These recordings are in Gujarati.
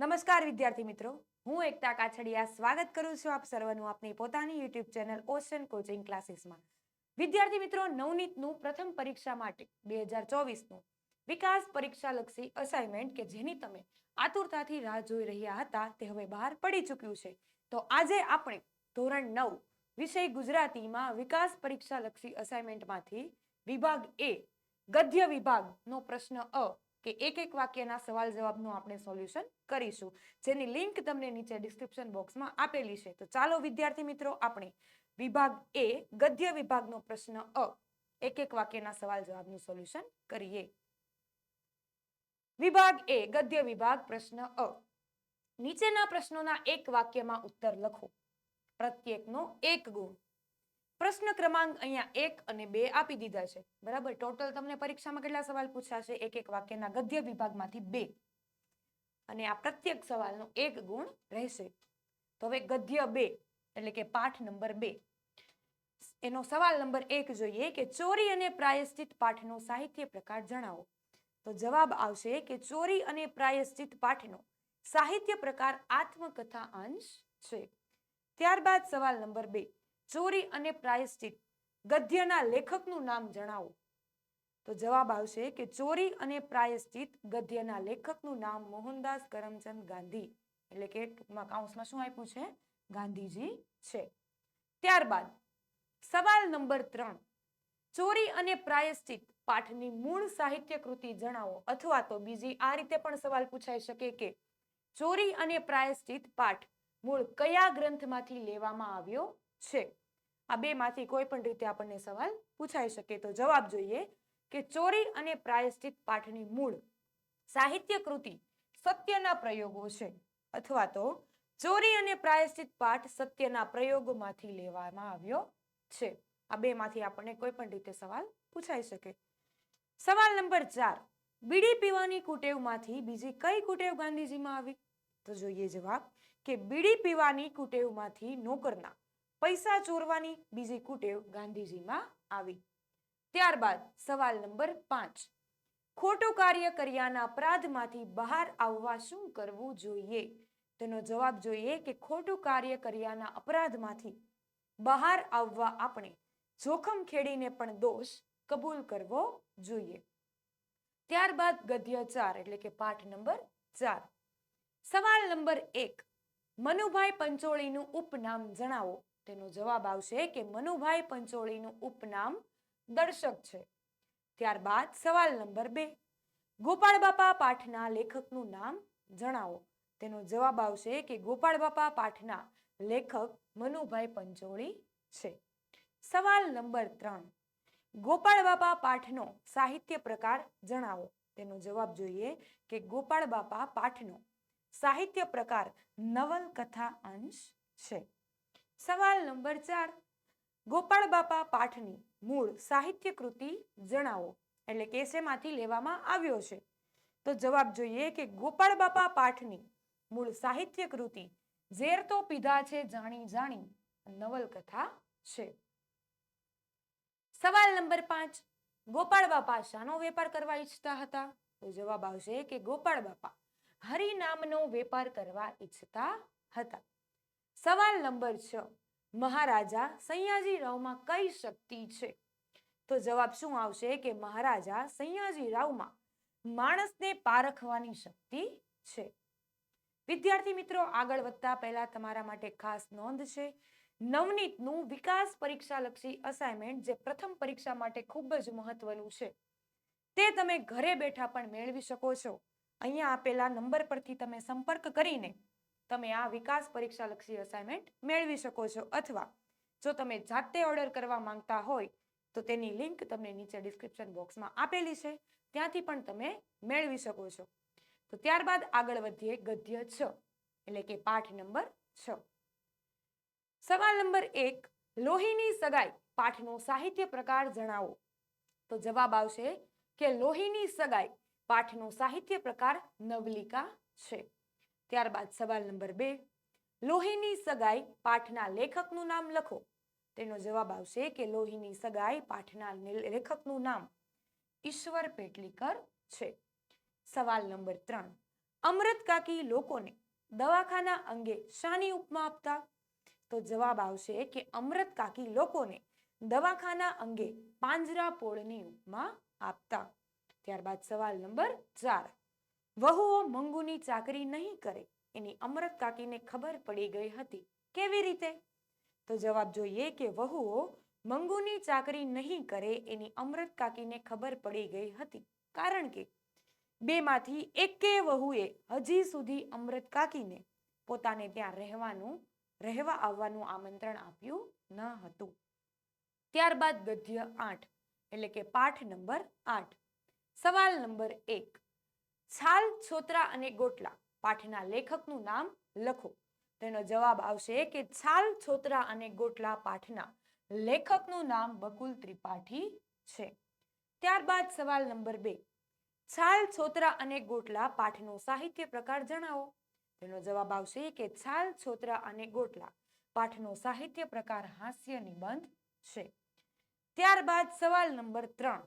નમસ્કાર વિદ્યાર્થી મિત્રો. હું એકતા કાછડિયા સ્વાગત કરું છું આપ સર્વનું આપની પોતાની યુટ્યુબ ચેનલ ઓશન કોચિંગ ક્લાસીસમાં વિદ્યાર્થી મિત્રો, નવનીતનું પ્રથમ પરીક્ષા માટે બે હજાર ચોવીસનું વિકાસ પરીક્ષાલક્ષી અસાઇનમેન્ટ કે જેની તમે આતુરતાથી રાહ જોઈ રહ્યા હતા તે હવે બહાર પડી ચૂક્યું છે. તો આજે આપણે ધોરણ નવ વિષય ગુજરાતીમાં વિકાસ પરીક્ષાલક્ષી અસાઇનમેન્ટમાંથી વિભાગ એ ગદ્ય વિભાગનો પ્રશ્ન અ કે એક એક વાક્યના સવાલ જવાબનું આપણે સોલ્યુશન કરીશું. જેની લિંક તમને નીચે ડિસ્ક્રિપ્શન બોક્સમાં આપેલી છે. તો ચાલો વિદ્યાર્થી મિત્રો, આપણે વિભાગ એ, ગદ્ય વિભાગનો પ્રશ્ન અ, એક એક વાક્યના સવાલ જવાબનું સોલ્યુશન કરીએ. વિભાગ એ, ગદ્ય વિભાગ, પ્રશ્ન અ. નીચેના પ્રશ્નોના એક વાક્યમાં ઉત્તર લખો. પ્રત્યેકનો એક ગુણ. પ્રશ્ન ક્રમાંક અહીંયા એક અને બે આપી દીધા છે. બરાબર? ટોટલ તમને પરીક્ષામાં કેટલા સવાલ પૂછાશે? એક એક વાક્યના ગદ્ય વિભાગમાંથી બે. અને આ પ્રત્યેક સવાલનો એક ગુણ રહેશે. તો હવે ગદ્ય બે, એટલે કે પાઠ નંબર બે. એનો સવાલ નંબર એક જોઈએ કે ચોરી અને પ્રાયશ્ચિત પાઠનો સાહિત્ય પ્રકાર જણાવો. તો જવાબ આવશે કે ચોરી અને પ્રાયશ્ચિત પાઠનો સાહિત્ય પ્રકાર આત્મકથા અંશ છે. ત્યારબાદ સવાલ નંબર બે. ચોરી અને પ્રાયશ્ચિત. ગદ્યના લેખકનું નામ જણાવો. તો જવાબ આવશે કે ચોરી અને પ્રાયશ્ચિત ગદ્યના લેખકનું નામ મોહનદાસ કરમચંદ ગાંધી. એટલે કે ટૂંકમાં કાઉન્સમાં શું આપ્યું છે? ગાંધીજી છે. ત્યારબાદ, સવાલ નંબર ત્રણ. ચોરી અને પ્રાયશ્ચિત પાઠની મૂળ સાહિત્ય કૃતિ જણાવો. અથવા તો બીજી આ રીતે પણ સવાલ પૂછાઈ શકે કે ચોરી અને પ્રાયશ્ચિત પાઠ મૂળ કયા ગ્રંથમાંથી લેવામાં આવ્યો? છે. આ બે માંથી કોઈ પણ રીતે આપણને સવાલ પૂછાઈ શકે તો જવાબ જોઈએ કે ચોરી અને પ્રાયશ્ચિત પાઠની મૂળ સાહિત્ય કૃતિ સત્યના પ્રયોગો છે અથવા તો ચોરી અને પ્રાયશ્ચિત પાઠ સત્યના પ્રયોગોમાંથી લેવામાં આવ્યો છે. આ બે માંથી આપણને કોઈ પણ રીતે સવાલ પૂછાઈ શકે. સવાલ નંબર ચાર. બીડી પીવાની કુટેવમાંથી બીજી કઈ કુટેવ ગાંધીજીમાં આવી? તો જોઈએ જવાબ કે બીડી પીવાની કુટેવમાંથી નોકરના પૈસા ચોરવાની બીજી કુટેવ ગાંધીજીમાં આવી. ત્યારબાદ સવાલ નંબર પાંચ. ખોટું કાર્ય કર્યાના અપરાધમાંથી બહાર આવવા શું કરવું જોઈએ? તેનો જવાબ જોઈએ કે ખોટું કાર્ય કર્યાના અપરાધમાંથી બહાર આવવા આપણે જોખમ ખેડીને પણ દોષ કબૂલ કરવો જોઈએ. ત્યારબાદ ગદ્ય ચાર એટલે કે પાઠ નંબર ચાર. સવાલ નંબર એક. મનુભાઈ પંચોળીનું ઉપનામ જણાવો. તેનો જવાબ આવશે કે મનુભાઈ પંચોળીનું ઉપનામ દર્શક છે. ત્યારબાદ સવાલ નંબર બે. ગોપાળ બાપા પાઠના લેખકનું નામ જણાવો. તેનો જવાબ આવશે કે ગોપાળ બાપા પાઠના લેખક મનુભાઈ પંચોળી છે. સવાલ નંબર ત્રણ. ગોપાળ બાપા પાઠનો સાહિત્ય પ્રકાર જણાવો. તેનો જવાબ જોઈએ કે ગોપાળ બાપા પાઠનો સાહિત્ય પ્રકાર નવલકથા અંશ છે. સવાલ નંબર ચાર. ગોપાળ બાપા પાઠની મૂળ સાહિત્ય કૃતિ જણાવો. એટલે કે શેમાંથી લેવામાં આવ્યો છે? તો જવાબ જોઈએ કે ગોપાળ બાપા પાઠની મૂળ સાહિત્ય કૃતિ ઝેર તો પીધા છે જાણી જાણી નવલકથા છે. સવાલ નંબર પાંચ. ગોપાળ બાપા શાનો વેપાર કરવા ઈચ્છતા હતા? તો જવાબ આવશે કે ગોપાળ બાપા હરિનામનો વેપાર કરવા ઈચ્છતા હતા. સવાલ નંબર છ. મહારાજા સૈયાજી રાવમાં કઈ શક્તિ છે? તો જવાબ શું આવશે કે મહારાજા સૈયાજી રાવમાં માણસને પારખવાની શક્તિ છે. વિદ્યાર્થી મિત્રો, આગળ વધતા પહેલા તમારા માટે ખાસ નોંધ છે. નવનીતનું વિકાસ પરીક્ષા લક્ષી અસાઇનમેન્ટ જે પ્રથમ પરીક્ષા માટે ખૂબ જ મહત્વનું છે. તે તમે ઘરે બેઠા પણ મેળવી શકો છો. અહીંયા આપેલા નંબર પરથી તમે સંપર્ક કરીને તમે આ વિકાસ પરીક્ષા લક્ષી અસાઇનમેન્ટ મેળવી શકો છો અથવા જો તમે જાતે ઓર્ડર કરવા માંગતા હોય તો તેની લિંક તમને નીચે ડિસ્ક્રિપ્શન બોક્સમાં આપેલી છે. ત્યાંથી પણ તમે મેળવી શકો છો. તો ત્યારબાદ આગળ વધીએ ગદ્ય છ, એટલે કે પાઠ નંબર છ. સવાલ નંબર એક, લોહીની સગાઈ પાઠનો સાહિત્ય પ્રકાર જણાવો. તો જવાબ આવશે કે લોહીની સગાઈ પાઠનો સાહિત્ય પ્રકાર નવલિકા છે. ત્યારબાદ સવાલ નંબર બે, લોહીની સગાઈ પાઠના લેખકનું નામ લખો. તેનો જવાબ આવશે કે લોહીની સગાઈ પાઠના લેખકનું નામ ઈશ્વર પેટલીકર છે. સવાલ નંબર ત્રણ, અમૃત કાકી લોકોને દવાખાના અંગે શાની ઉપમા આપતા? તો જવાબ આવશે કે અમૃત કાકી લોકોને દવાખાના અંગે પાંજરાપોળની ઉપમા આપતા. ત્યારબાદ સવાલ નંબર ચાર વહુઓ મંગુની ચાકરી નહીં કરે. એની અમૃત કાકીને ખબર પડી ગઈ હતી. કેવી રીતે? તો જવાબ જોઈએ કે વહુઓ મંગુની ચાકરી નહીં કરે એની અમૃત કાકીને ખબર પડી ગઈ હતી. કારણ કે બેમાંથી એકે વહુએ હજી સુધી અમૃત કાકીને પોતાને ત્યાં રહેવાનું, રહેવા આવવાનું આમંત્રણ આપ્યું ન હતું. ત્યારબાદ ગદ્ય આઠ, એટલે કે પાઠ નંબર આઠ. સવાલ નંબર એક. છાલ, છોતરા અને ગોટલા. પાઠના લેખકનું નામ લખો. તેનો જવાબ આવશે કે છાલ, છોતરા અને ગોટલા પાઠના લેખકનું નામ બકુલ ત્રિપાઠી છે. ત્યારબાદ સવાલ નંબર બે. છાલ, છોતરા અને ગોટલા પાઠનો સાહિત્ય પ્રકાર જણાવો. તેનો જવાબ આવશે કે છાલ, છોતરા અને ગોટલા પાઠનો સાહિત્ય પ્રકાર હાસ્ય નિબંધ છે. ત્યારબાદ સવાલ નંબર ત્રણ.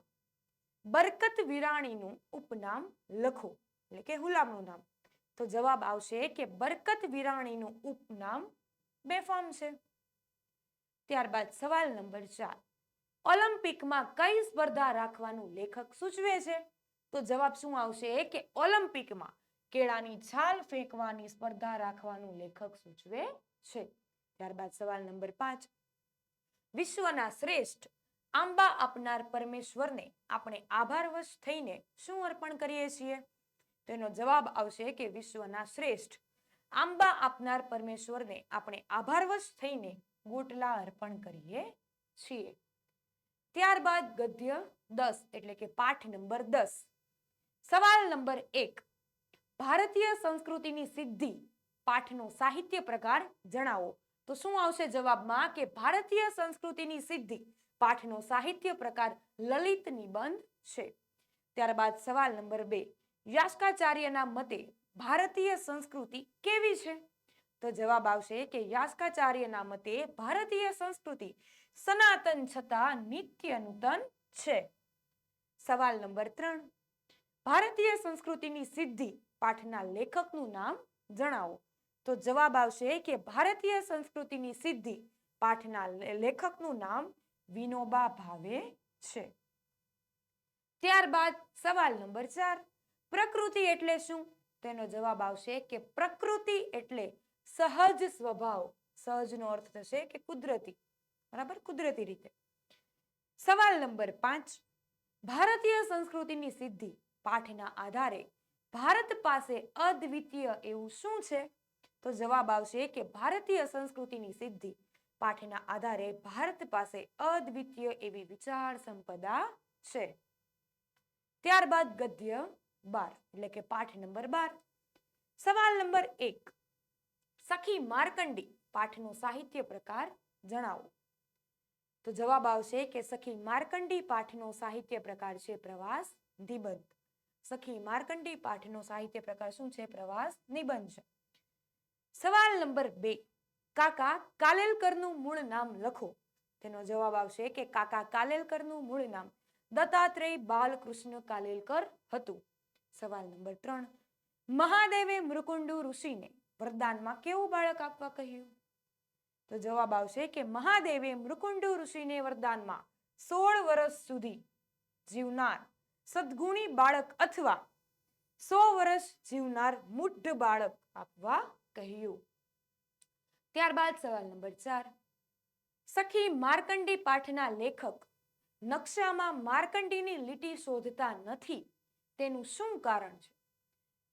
બરકત વિરાણીનું ઉપનામ લખો. એટલે કે હુલામનું નામ. તો જવાબ આવશે કે બરકત વિરાણીનું ઉપનામ બેફામ છે. ત્યારબાદ સવાલ નંબર ચાર. ઓલિમ્પિકમાં કઈ સ્પર્ધા રાખવાનું લેખક સૂચવે છે? તો જવાબ શું આવશે કે ઓલિમ્પિકમાં કેળાની છાલ ફેંકવાની સ્પર્ધા રાખવાનું લેખક સૂચવે છે. ત્યારબાદ સવાલ નંબર પાંચ. વિશ્વના શ્રેષ્ઠ આંબા આપનાર પરમેશ્વરને આપણે આભારવશ થઈને શું અર્પણ કરીએ છીએ? તેનો જવાબ આવશે કે વિશ્વના શ્રેષ્ઠ. આંબા આપનાર પરમેશ્વરને આપણે આભારવશ થઈને ગોટલા અર્પણ કરીએ છીએ. ત્યારબાદ ગદ્ય દસ, એટલે કે પાઠ નંબર દસ. સવાલ નંબર એક. ભારતીય સંસ્કૃતિની સિદ્ધિ પાઠનો સાહિત્ય પ્રકાર જણાવો. તો શું આવશે જવાબમાં કે ભારતીય સંસ્કૃતિની સિદ્ધિ પાઠનો સાહિત્ય પ્રકાર લલિત નિબંધ છે. ત્યારબાદ સવાલ નંબર બે, યાસ્કાચાર્યના મતે ભારતીય સંસ્કૃતિ કેવી છે? તો જવાબ આવશે કે યાસ્કાચાર્યના મતે ભારતીય સંસ્કૃતિ સનાતન છતાં નિત્ય નૂતન છે. સવાલ નંબર ત્રણ, ભારતીય સંસ્કૃતિની સિદ્ધિ પાઠના લેખકનું નામ જણાવો. તો જવાબ આવશે કે ભારતીય સંસ્કૃતિની સિદ્ધિ પાઠના લેખકનું નામ વિનોબા ભાવે છે. ત્યારબાદ સવાલ નંબર ચાર. પ્રકૃતિ એટલે શું? તેનો જવાબ આવશે કે પ્રકૃતિ એટલે સહજ સ્વભાવ. સહજનો અર્થ થશે કે કુદરતી. બરાબર? કુદરતી રીતે. સવાલ નંબર પાંચ. ભારતીય સંસ્કૃતિની સિદ્ધિ પાઠના આધારે ભારત પાસે અદ્વિતીય એવું શું છે? તો જવાબ આવશે કે ભારતીય સંસ્કૃતિની સિદ્ધિ પાઠના આધારે ભારત પાસે અદ્વિતીય એવી વિચાર સંપદા છે. ત્યારબાદ ગદ્ય બાર, એટલે કે પાઠ નંબર બાર. સવાલ નંબર એક, સખી માર્કંડી પાઠનો સાહિત્ય પ્રકાર જણાવો. તો જવાબ આવશે કે સખી માર્કંડી પાઠનો સાહિત્ય પ્રકાર છે પ્રવાસ નિબંધ. સખી માર્કંડી પાઠનો સાહિત્ય પ્રકાર શું છે? પ્રવાસ નિબંધ છે. સવાલ નંબર બે કાકા કાલેલકરનું મૂળ નામ લખો. તેનો જવાબ આવશે કે કાકા કાલેલકરનું મૂળ નામ દત્તાત્રેય બાલકૃષ્ણ કાલેલકર હતું. સવાલ નંબર ત્રણ. મહાદેવે મૃકુંડુ ઋષિને વરદાનમાં કેવું બાળક આપવા કહ્યું? તો જવાબ આવશે કે મહાદેવે મૃકુંડુ ઋષિને વરદાનમાં સોળ વર્ષ સુધી જીવનાર સદગુણી બાળક અથવા સો વર્ષ જીવનાર મુઢ બાળક આપવા કહ્યું. ત્યારબાદ સવાલ નંબર ચાર. સખી માર્કંડી પાઠના લેખક નકશામાં માર્કંડીની લીટી શોધતા નથી, તેનું શું કારણ છે?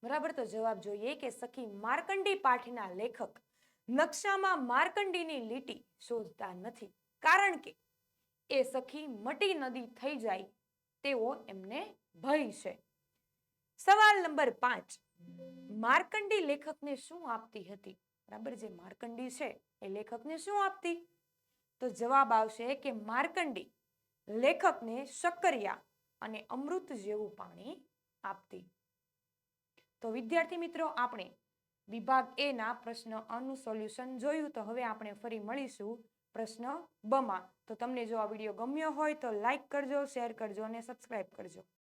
બરાબર, તો જવાબ જોઈએ કે સખી માર્કંડી પાઠના લેખક નકશામાં માર્કંડીની લીટી શોધતા નથી. કારણ કે એ સખી મટી નદી થઈ જાય તેવો એમને ભય છે. સવાલ નંબર પાંચ. માર્કંડી લેખકને શું આપતી હતી? બરાબર? જે માર્કંડી છે, એ લેખકને શું આપતી? તો જવાબ આવશે કે માર્કંડી લેખકને શક્કરિયા અને અમૃત જેવું પાણી આપતી. તો વિદ્યાર્થી મિત્રો, આપણે વિભાગ એ ના પ્રશ્ન અનું સોલ્યુશન જોયું, તો હવે આપણે ફરી મળીશું પ્રશ્ન બમાં તો તમને જો આ વીડિયો ગમ્યો હોય તો લાઈક કરજો, શેર કરજો અને સબસ્ક્રાઈબ કરજો.